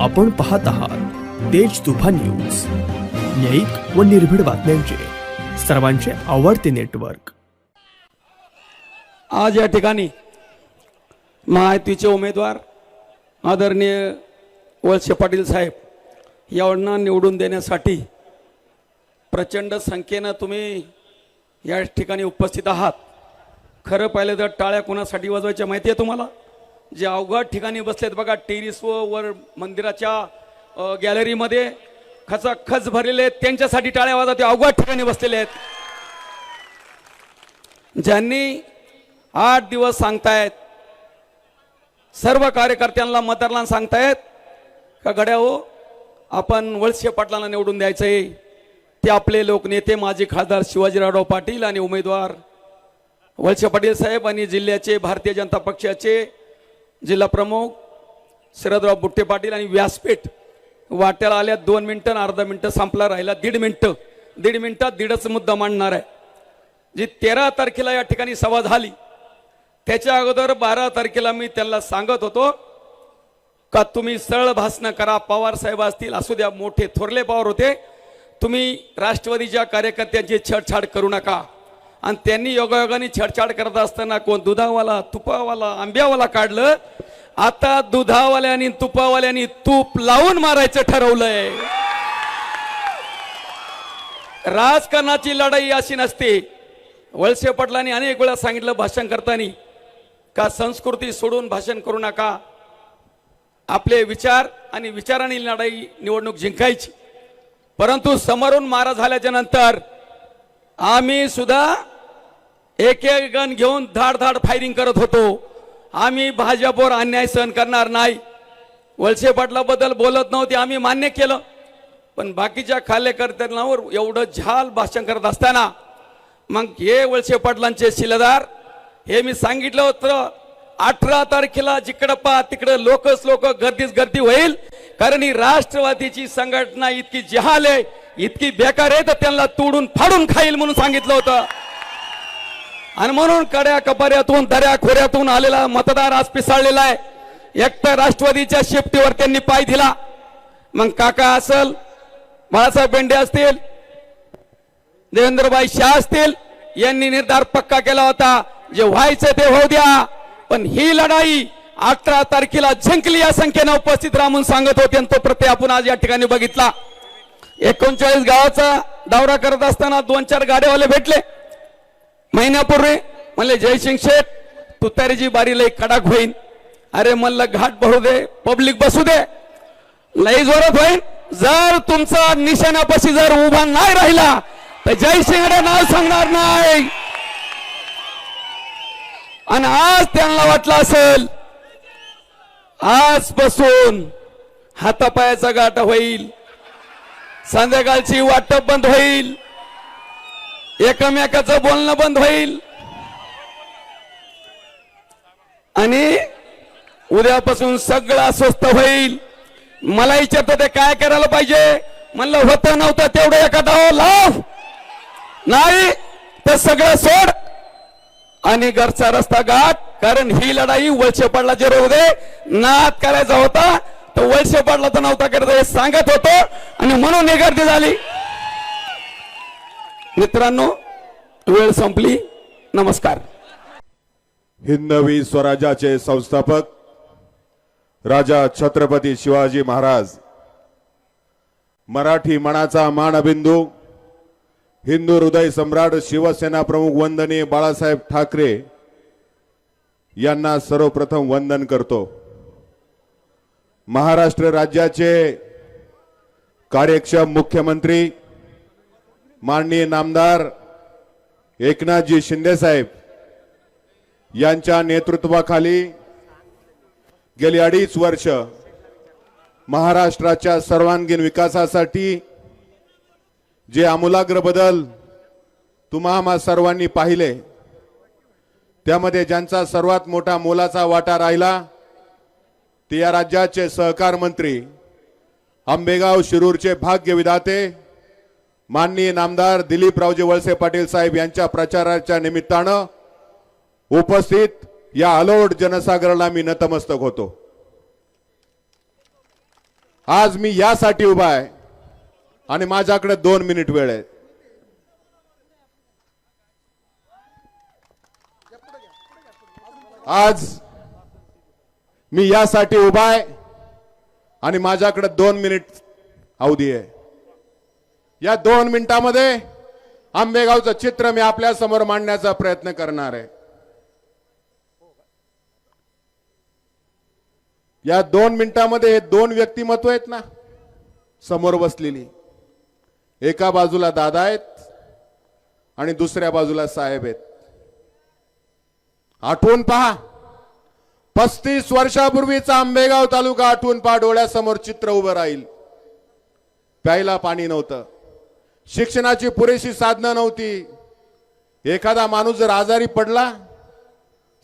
आपण पाहत आहात तेज तुफान न्यूज. न्यायिक व निर्भीड बातम्यांचे. सर्वांचे आवडते नेटवर्क. आज या ठिकाणी महायुतीचे उमेदवार आदरणीय वळसे पाटील साहेब यांना निवडून देण्यासाठी प्रचंड संख्येनं तुम्ही या ठिकाणी उपस्थित आहात. खरं पाहिलं तर टाळ्या कोणासाठी वाजवायच्या माहिती आहे तुम्हाला? जे अवघड ठिकाणी बसलेत बघा टेरिस व वर मंदिराच्या गॅलरीमध्ये खचाखच भरलेले आहेत. त्यांच्यासाठी टाळ्या वाजवते अवघड ठिकाणी बसलेले आहेत. ज्यांनी आठ दिवस सांगतायत सर्व कार्यकर्त्यांना मतदारांना सांगतायत का गड्या हो आपण वळसे पाटलांना निवडून द्यायचंय. ते आपले लोकनेते माजी खासदार शिवाजीरावराव पाटील आणि उमेदवार वळसे पाटील साहेब आणि जिल्ह्याचे भारतीय जनता पक्षाचे जिल्हा प्रमुख शरदराव बुट्टे पाटील आणि व्यासपीठ वाट्याला आल्या. दोन मिनिटं अर्धा मिनिटं संपला राहिला. दीड मिनिटं. दीड मिनिटात दीडच मुद्दा मांडणार आहे. जी तेरा तारखेला या ठिकाणी सभा झाली त्याच्या अगोदर बारा तारखेला मी त्यांना सांगत होतो का तुम्ही सरळ भाषणं करा पवार साहेब असतील असू द्या मोठे थोरले पवार होते. तुम्ही राष्ट्रवादीच्या कार्यकर्त्यांची छेडछाड करू नका. आणि त्यांनी योगायोगाने छेडछाड करत असताना कोण दुधावाला तुपावाला आंब्यावाला काढलं आता दुधावाल्यानी तुपावाल्यानी तूप लावून मारायचं ठरवलंय. राजकारणाची लढाई अशी नसते. वळसे पाटलांनी अनेक वेळा सांगितलं भाषण करताना का संस्कृती सोडून भाषण करू नका. आपले विचार आणि विचारांनी लढाई निवडणूक जिंकायची. परंतु समोरून मारा झाल्याच्यानंतर आम्ही सुद्धा एक एक गण घेऊन धाड धाड फायरिंग करत होतो. आम्ही भाजपवर अन्याय सहन करणार नाही. वळसे पाटलाबद्दल बोलत नव्हते आम्ही मान्य केलं. पण बाकीच्या कार्यकर्त्यांवर एवढं झाल भाषण करत असताना मग हे वळसे पाटलांचे शिलेदार हे मी सांगितलं होतं अठरा तारखेला जिकडं पहा तिकडं लोकच लोक गर्दीच गर्दी होईल. कारण ही राष्ट्रवादीची संघटना इतकी जहाल आहे इतकी बेकार आहे तर त्यांना तोडून फाडून खाईल म्हणून सांगितलं होतं. आणि म्हणून कड्या कपाऱ्यातून दऱ्या खोऱ्यातून आलेला मतदार आज पिसाळलेला आहे. एक राष्ट्रवादीच्या शेपटीवर त्यांनी पाय दिला. मग काका असल बाळासाहेब बेंडे असतील देवेंद्रबाई शाह असतील यांनी निर्धार पक्का केला होता जे व्हायचं ते होऊ द्या. पण ही लढाई अठरा तारखेला जिंकली या संख्येनं उपस्थित राहून सांगत होते आणि तो प्रत्यय आपण आज या ठिकाणी बघितला. एकोणचाळीस गावाचा दौरा करत असताना दोन चार गाड्यावाले भेटले. महिन्यापूर्वी म्हणले जयसिंग शेठ तुतारीची बारी लई कडक होईन. अरे म्हणलं घाट भरू दे पब्लिक बसू दे. लई जोरात होईल जर तुमचा निशाण्यापाशी जर उभा नाही राहिला तर जयसिंगडे नाव सांगणार नाही. आणि आज त्यांना वाटलं असेल आजपासून हातापायाचा गाठ होईल संध्याकाळची वाटप बंद होईल. एकमेकाचं बोलणं बंद होईल. आणि उद्यापासून सगळं अस्वस्थ होईल. मला विचारतो ते काय करायला पाहिजे? म्हणलं होतं नव्हतं तेवढं एखादा हो, लाव. नाही तर सगळं सोड. आणि घरचा रस्ता गाठ कारण ही लढाई वळसे जे रोग नाद करायचा होता तर वळसे पडला तर नव्हता करता हे सांगत होतो. आणि म्हणून ही गर्दी झाली. मित्रांनो वेळ संपली. नमस्कार. हिंदवी स्वराज्याचे संस्थापक राजा छत्रपती शिवाजी महाराज. मराठी मनाचा मानबिंदू हिंदू हृदय सम्राट शिवसेना प्रमुख वंदनीय बाळासाहेब ठाकरे यांना सर्वप्रथम वंदन करतो. महाराष्ट्र राज्याचे कार्यक्षम मुख्यमंत्री माननीय नामदार एकनाथजी शिंदेसाहेब यांच्या नेतृत्वाखाली गेली अडीच वर्ष महाराष्ट्राच्या सर्वांगीण विकासासाठी जे आमूलाग्र बदल तुम्हा सर्वांनी पाहिले त्यामध्ये ज्यांचा सर्वात मोठा मोलाचा वाटा राहिला ते या राज्याचे सहकार मंत्री आंबेगाव शिरूरचे भाग्य विधाते माननीय नामदार दिलीपरावजी वळसे पाटील साहेब यांच्या प्रचाराच्या निमित्तानं उपस्थित या अलोट जनसागराला मी नतमस्तक होतो. आज मी यासाठी उभा आहे आणि माझ्याकडे दोन मिनिट वेळ आहे. आज मी यासाठी उभा आहे आणि माझ्याकडे दोन मिनिट अवधी आहे. या दोन मिनिटामध्ये आंबेगावचं चित्र मी आपल्यासमोर मांडण्याचा प्रयत्न करणार आहे. या दोन मिनिटामध्ये हे दोन व्यक्तिमत्व आहेत ना समोर बसलेली. एका बाजूला दादा आहेत आणि दुसऱ्या बाजूला साहेब आहेत. आठवून पहा पस्तीस वर्षापूर्वीचा आंबेगाव तालुका आठवून पहा डोळ्यासमोर चित्र उभं राहील. प्यायला पाणी नव्हतं. शिक्षणाची पुरेशी साधनं नव्हती. एखादा माणूस जर आजारी पडला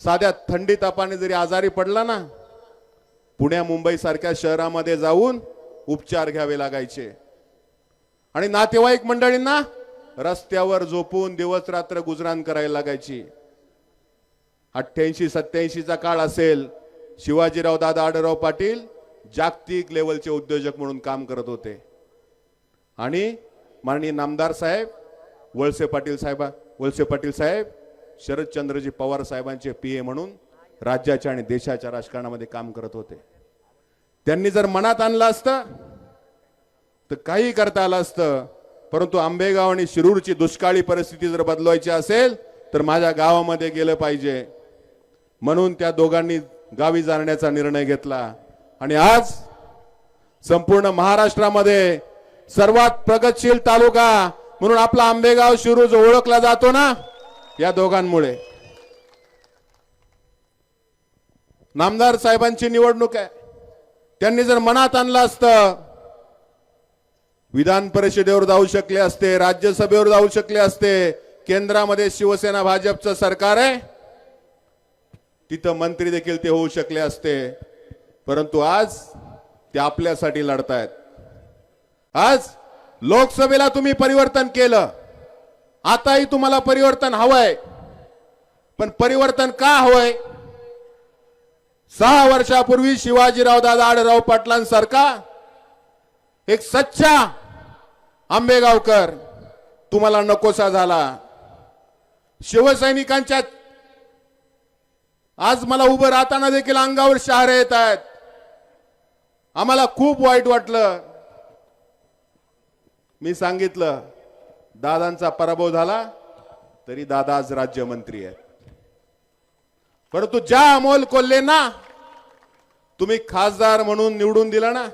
साध्या थंडी तापाने जरी आजारी पडला ना पुण्या मुंबई सारख्या शहरामध्ये जाऊन उपचार घ्यावे लागायचे. आणि नातेवाईक मंडळींना रस्त्यावर झोपून दिवस रात्र गुजराण करायला लागायची. अठ्ठ्याऐंशी सत्याऐंशीचा काळ असेल शिवाजीराव दादा आडराव पाटील जागतिक लेवलचे उद्योजक म्हणून काम करत होते. आणि माननीय नामदार साहेब वळसे पाटील साहेबा वळसे पाटील साहेब शरदचंद्रजी पवार साहेबांचे पी ए म्हणून राज्याच्या आणि देशाच्या राजकारणामध्ये काम करत होते. त्यांनी जर मनात आणलं असतं तर काही करता आलं असतं परंतु आंबेगाव आणि शिरूरची दुष्काळी परिस्थिती जर बदलवायची असेल तर माझ्या गावामध्ये गेलं पाहिजे. म्हणून त्या दोघांनी गावी जाण्याचा निर्णय घेतला. आणि आज संपूर्ण महाराष्ट्रामध्ये सर्वात प्रगतशील तालुका म्हणून आपला आंबेगाव शिरू जो ओळखला जातो ना? या दोघांमुळे. नामदार साहेबांची निवडणूक आहे. त्यांनी जर मनात आणलं असतं विधान परिषदेवर जाऊ शकले असते राज्यसभेवर जाऊ शकले असते केंद्रामध्ये शिवसेना भाजपचं सरकार आहे तिथं मंत्री देखील ते होऊ शकले असते. परंतु आज ते आपल्यासाठी लढतायत. आज लोकसभेला तुम्ही परिवर्तन केलं. आताही तुम्हाला परिवर्तन हवंय. पण परिवर्तन का हवंय? सहा वर्षापूर्वी शिवाजीराव दादा आडराव पाटलांसारखा एक सच्चा आंबेगावकर तुम्हाला नकोसा झाला. शिवसैनिकांच्या आज मला उभं राहताना देखील अंगावर शहारे येत आहेत. आम्हाला खूप वाईट वाटलं. मी सांगितलं दादांचा पराभव झाला तरी दादा आज राज्यमंत्री आहेत. परंतु ज्या अमोल कोल्हेंना तुम्ही खासदार म्हणून निवडून दिला ना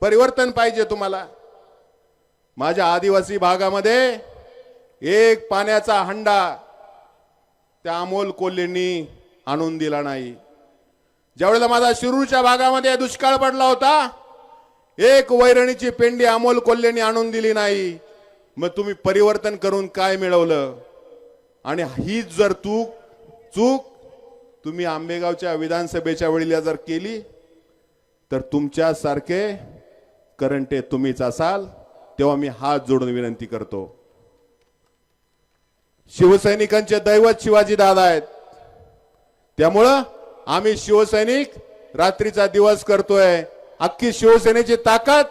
परिवर्तन पाहिजे तुम्हाला. माझ्या आदिवासी भागामध्ये एक पाण्याचा हंडा त्या अमोल कोल्हेंनी आणून दिला नाही. ज्यावेळेला माझा शिरूरच्या भागामध्ये दुष्काळ पडला होता एक वैरणीची पेंडी अमोल कोल्हेंनी आणून दिली नाही. मग तुम्ही परिवर्तन करून काय मिळवलं? आणि हीच जर तूक चूक तुम्ही आंबेगावच्या विधानसभेच्या वेळीला जर केली तर तुमच्यासारखे करंटे तुम्हीच असाल तेव्हा मी हात जोडून विनंती करतो. शिवसैनिकांचे दैवत शिवाजी दादा आहेत. त्यामुळं आम्ही शिवसैनिक रात्रीचा दिवस करतोय. अख्खी शिवसेनेची ताकद.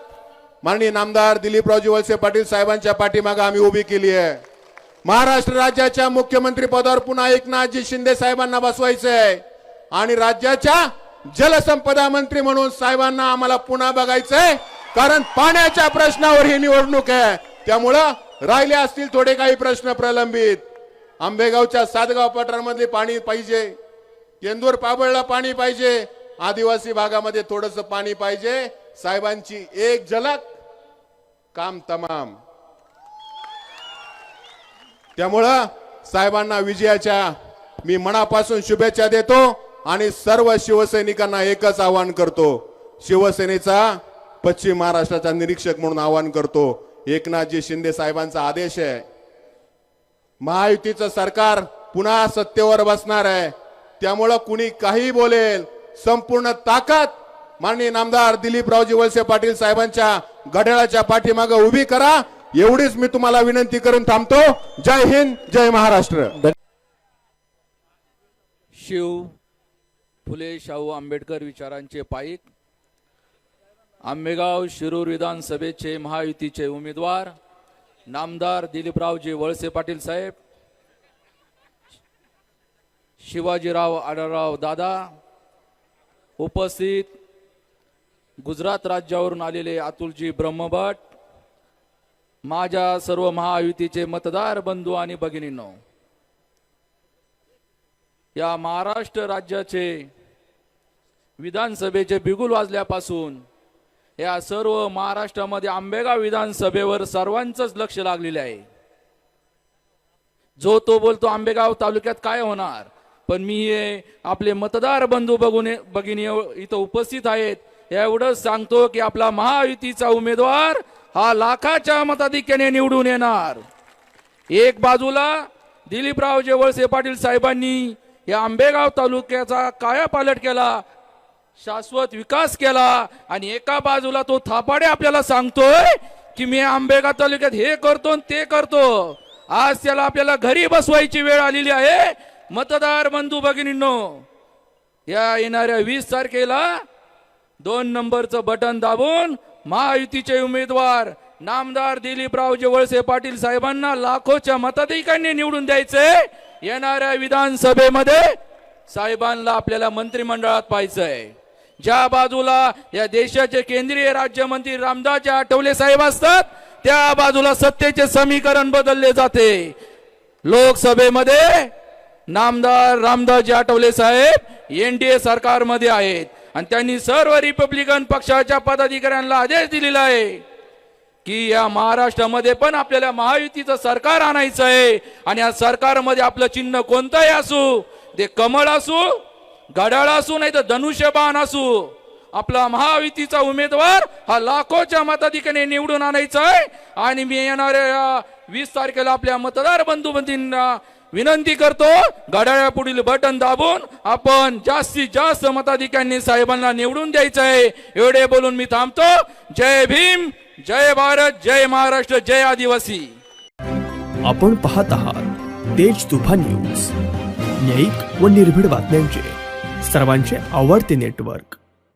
माननीय नामदार दिलीपरावजी वळसे पाटील साहेबांच्या पाठीमागे आम्ही उभी केली आहे. महाराष्ट्र राज्याच्या मुख्यमंत्री पदावर पुन्हा एकनाथजी शिंदे साहेबांना बसवायचं आहे. आणि राज्याच्या जलसंपदा मंत्री म्हणून साहेबांना आम्हाला पुन्हा बघायचंय. कारण पाण्याच्या प्रश्नावर ही निवडणूक आहे. त्यामुळं राहिले असतील थोडे काही प्रश्न प्रलंबित. आंबेगावच्या सातगाव पठारामध्ये पाणी पाहिजे. केंदूर पाबळला पाणी पाहिजे. आदिवासी भागामध्ये थोडस पाणी पाहिजे. साहेबांची एक झलक. काम तमाम. त्यामुळं साहेबांना विजयाच्या मी मनापासून शुभेच्छा देतो आणि सर्व शिवसैनिकांना एकच आवाहन करतो. शिवसेनेचा पश्चिम महाराष्ट्राचा निरीक्षक म्हणून आवाहन करतो. एकनाथजी शिंदे साहेबांचा आदेश आहे. महायुतीचं सरकार पुन्हा सत्तेवर बसणार आहे. त्यामुळं कुणी काही बोलेल संपूर्ण ताकद माननीय नामदार दिलीपरावजी वळसे पाटील साहेबांच्या घड्याळाच्या पाठीमागे उभी करा. एवढीच मी तुम्हाला विनंती करून थांबतो. जय हिंद जय महाराष्ट्र. शिव फुले शाहू आंबेडकर विचारांचे पाईक आंबेगाव शिरूर विधानसभेचे महायुतीचे उमेदवार नामदार दिलीपरावजी वळसे पाटील साहेब शिवाजीराव आढळराव दादा उपस्थित गुजरात राज्यावरून आलेले अतुलजी ब्रह्मभट माझ्या सर्व महायुतीचे मतदार बंधू आणि भगिनींनो या महाराष्ट्र राज्याचे विधानसभेचे बिगुल वाजल्यापासून या सर्व महाराष्ट्रामध्ये आंबेगाव विधानसभेवर सर्वांचंच लक्ष लागलेले आहे. जो तो बोलतो आंबेगाव तालुक्यात काय होणार? पण मी हे आपले मतदार बंधू बघून भगिनी इथं उपस्थित आहेत. एवढंच सांगतो की आपला महायुतीचा उमेदवार हा लाखाच्या मताधिक्याने निवडून येणार. एक बाजूला दिलीपरावजे वळसे पाटील साहेबांनी या आंबेगाव तालुक्याचा कायापालट केला शाश्वत विकास केला आणि एका बाजूला तो थापाडे आपल्याला सांगतोय की मी आंबेगाव तालुक्यात हे करतो आणि ते करतो. आज त्याला आपल्याला घरी बसवायची वेळ आलेली आहे. मतदार बंधू भगिनींनो या येणाऱ्या वीस तारखेला दोन नंबरचं बटन दाबून महायुतीचे उमेदवार नामदार दिलीपराव वळसे पाटील साहेबांना लाखोच्या मताधिकांनी निवडून द्यायचे. येणाऱ्या विधानसभेमध्ये साहेबांना आपल्याला मंत्रिमंडळात पाहायचंय. ज्या बाजूला या देशाचे केंद्रीय राज्यमंत्री रामदासजी आठवले साहेब असतात त्या बाजूला सत्तेचे समीकरण बदलले जाते. लोकसभेमध्ये नामदार रामदासजी आठवले साहेब एनडीए सरकारमध्ये आहेत. आणि त्यांनी सर्व रिपब्लिकन पक्षाच्या पदाधिकाऱ्यांना आदेश दिलेला आहे की या महाराष्ट्रामध्ये पण आपल्याला महायुतीचं सरकार आणायचं आहे. आणि या सरकारमध्ये आपलं चिन्ह कोणतंही असू ते कमळ असू घड्याळ असू नाही तर धनुष्यबाण असू आपला महायुतीचा उमेदवार हा लाखोच्या मताधिकाने निवडून आणायचा आहे. आणि मी येणाऱ्या वीस तारखेला आपल्या मतदार बंधू विनंती करतो घड्याळ्या पुढील बटन दाबून आपण जास्तीत जास्त मताधिकांनी साहेबांना निवडून द्यायचं आहे एवढे बोलून मी थांबतो. जय भीम जय भारत जय महाराष्ट्र जय आदिवासी. आपण पाहत आहात तेज तुफान न्यूज. न्यायिक व निर्भीड बातम्यांचे सर्वांचे आवडते नेटवर्क.